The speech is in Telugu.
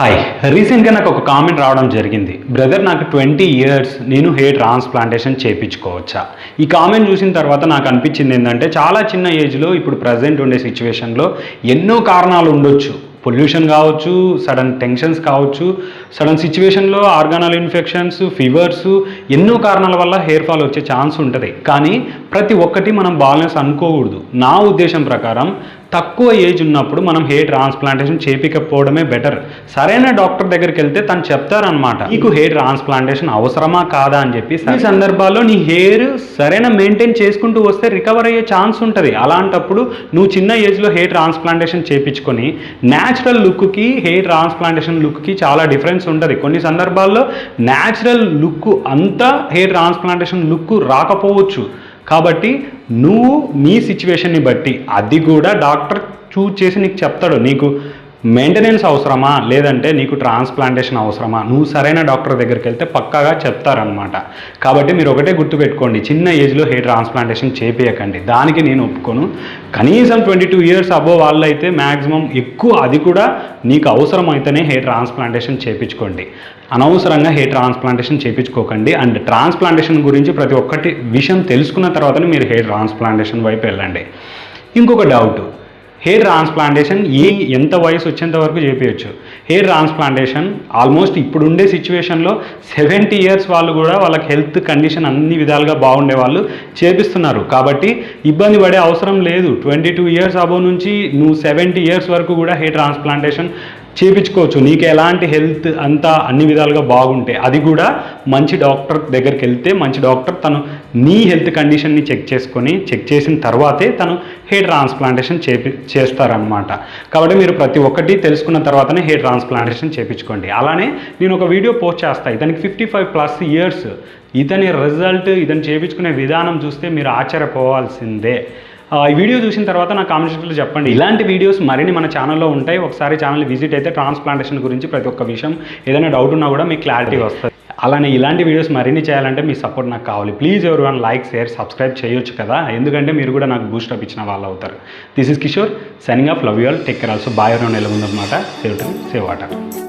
హాయ్ రీసెంట్గా నాకు ఒక కామెంట్ రావడం జరిగింది. బ్రదర్ నాకు ట్వంటీ ఇయర్స్ నేను హెయిర్ ట్రాన్స్ప్లాంటేషన్ చేయించుకోవచ్చా ఈ కామెంట్ చూసిన తర్వాత నాకు అనిపించింది ఏంటంటే చాలా చిన్న ఏజ్లో ఇప్పుడు ప్రజెంట్ ఉండే సిచ్యువేషన్లో ఎన్నో కారణాలు ఉండొచ్చు. పొల్యూషన్ కావచ్చు సడన్ టెన్షన్స్ కావచ్చు సడన్ సిచ్యువేషన్లో ఆర్గానల్ ఇన్ఫెక్షన్స్ ఫీవర్స్ ఎన్నో కారణాల వల్ల హెయిర్ ఫాల్ వచ్చే ఛాన్స్ ఉంటుంది. కానీ ప్రతి ఒక్కటి మనం బాల్నెస్ అనుకోకూడదు. నా ఉద్దేశం ప్రకారం తక్కువ ఏజ్ ఉన్నప్పుడు మనం హెయిర్ ట్రాన్స్ప్లాంటేషన్ చేపించకపోవడమే బెటర్. సరైన డాక్టర్ దగ్గరికి వెళ్తే తను చెప్తారనమాట నీకు హెయిర్ ట్రాన్స్ప్లాంటేషన్ అవసరమా కాదా? అని చెప్పి. ఈ సందర్భాల్లో నీ హెయిర్ సరైన మెయింటైన్ చేసుకుంటూ వస్తే రికవర్ అయ్యే ఛాన్స్ ఉంటుంది. అలాంటప్పుడు నువ్వు చిన్న ఏజ్లో హెయిర్ ట్రాన్స్ప్లాంటేషన్ చేయించుకొని న్యాచురల్ లుక్కి హెయిర్ ట్రాన్స్ప్లాంటేషన్ లుక్కి చాలా డిఫరెన్స్ ఉంటుంది. కొన్ని సందర్భాల్లో న్యాచురల్ లుక్ అంతా హెయిర్ ట్రాన్స్ప్లాంటేషన్ లుక్ రాకపోవచ్చు. కాబట్టి నువ్వు నీ సిచ్యువేషన్ని బట్టి అది కూడా డాక్టర్ చూజ్ చేసి నీకు చెప్తాడు. నీకు మెయింటెనెన్స్ అవసరమా? లేదంటే నీకు ట్రాన్స్ప్లాంటేషన్ అవసరమా? నువ్వు సరైన డాక్టర్ దగ్గరికి వెళ్తే పక్కాగా చెప్తారనమాట కాబట్టి మీరు ఒకటే గుర్తుపెట్టుకోండి చిన్న ఏజ్లో హెయిర్ ట్రాన్స్ప్లాంటేషన్ చేపియకండి. దానికి నేను ఒప్పుకోను. కనీసం ట్వంటీ టూ ఇయర్స్ అబో వాళ్ళు అయితే మ్యాక్సిమం ఎక్కువ అది కూడా నీకు అవసరమైతేనే హెయిర్ ట్రాన్స్ప్లాంటేషన్ చేయించుకోండి అనవసరంగా హెయిర్ ట్రాన్స్ప్లాంటేషన్ చేయించుకోకండి అండ్ ట్రాన్స్ప్లాంటేషన్ గురించి ప్రతి ఒక్కటి విషయం తెలుసుకున్న తర్వాతనే మీరు హెయిర్ ట్రాన్స్ప్లాంటేషన్ వైపు వెళ్ళండి. ఇంకొక డౌట్. హెయిర్ ట్రాన్స్ప్లాంటేషన్ ఏ ఎంత వయసు వచ్చేంత వరకు చేపించచ్చు హెయిర్ ట్రాన్స్ప్లాంటేషన్ ఆల్మోస్ట్ ఇప్పుడుండే సిచ్యువేషన్లో సెవెంటీ ఇయర్స్ వాళ్ళు కూడా వాళ్ళకి హెల్త్ కండిషన్ అన్ని విధాలుగా బాగుండే వాళ్ళు చేపిస్తున్నారు. కాబట్టి ఇబ్బంది పడే అవసరం లేదు. ట్వంటీ టూ ఇయర్స్ అబో నుంచి నువ్వు సెవెంటీ ఇయర్స్ వరకు కూడా హెయిర్ ట్రాన్స్ప్లాంటేషన్ చేపించుకోవచ్చు. నీకు ఎలాంటి హెల్త్ అంతా అన్ని విధాలుగా బాగుంటే అది కూడా మంచి డాక్టర్ దగ్గరికి వెళ్తే మంచి డాక్టర్ తను నీ హెల్త్ కండిషన్ని చెక్ చేసుకొని చెక్ చేసిన తర్వాతే తను హెయిర్ ట్రాన్స్ప్లాంటేషన్ చేపి చేస్తారనమాట కాబట్టి మీరు ప్రతి ఒక్కటి తెలుసుకున్న తర్వాతనే హెయిర్ ట్రాన్స్ప్లాంటేషన్ చేయించుకోండి అలానే నేను ఒక వీడియో పోస్ట్ చేస్తాను దానికి ఫిఫ్టీ ఫైవ్ ప్లస్ ఇయర్స్ ఇతని రిజల్ట్ ఇతను చేయించుకునే విధానం చూస్తే మీరు ఆశ్చర్యపోవాల్సిందే. ఆ, ఈ వీడియో చూసిన తర్వాత నా కామెంట్ సెక్షన్లో చెప్పండి. ఇలాంటి వీడియోస్ మరిన్ని మన ఛానల్లో ఉంటాయి. ఒకసారి ఛానల్ విజిట్ అయితే ట్రాన్స్ప్లాంటేషన్ గురించి ప్రతి ఒక్క విషయం ఏదైనా డౌట్ ఉన్నా కూడా మీకు క్లారిటీ వస్తుంది. అలానే ఇలాంటి వీడియోస్ మరిన్ని చేయాలంటే మీ సపోర్ట్ నాకు కావాలి. ప్లీజ్ ఎవరు వన్ లైక్ షేర్ సబ్స్క్రైబ్ చేయొచ్చు కదా. ఎందుకంటే మీరు కూడా నాకు బూస్ట్ అప్ ఇచ్చిన వాళ్ళు అవుతారు. This is Kishore signing off love you all take care also bye నెల ఉందన్నమాట సేవ్ టైం సేవ్ వాటర్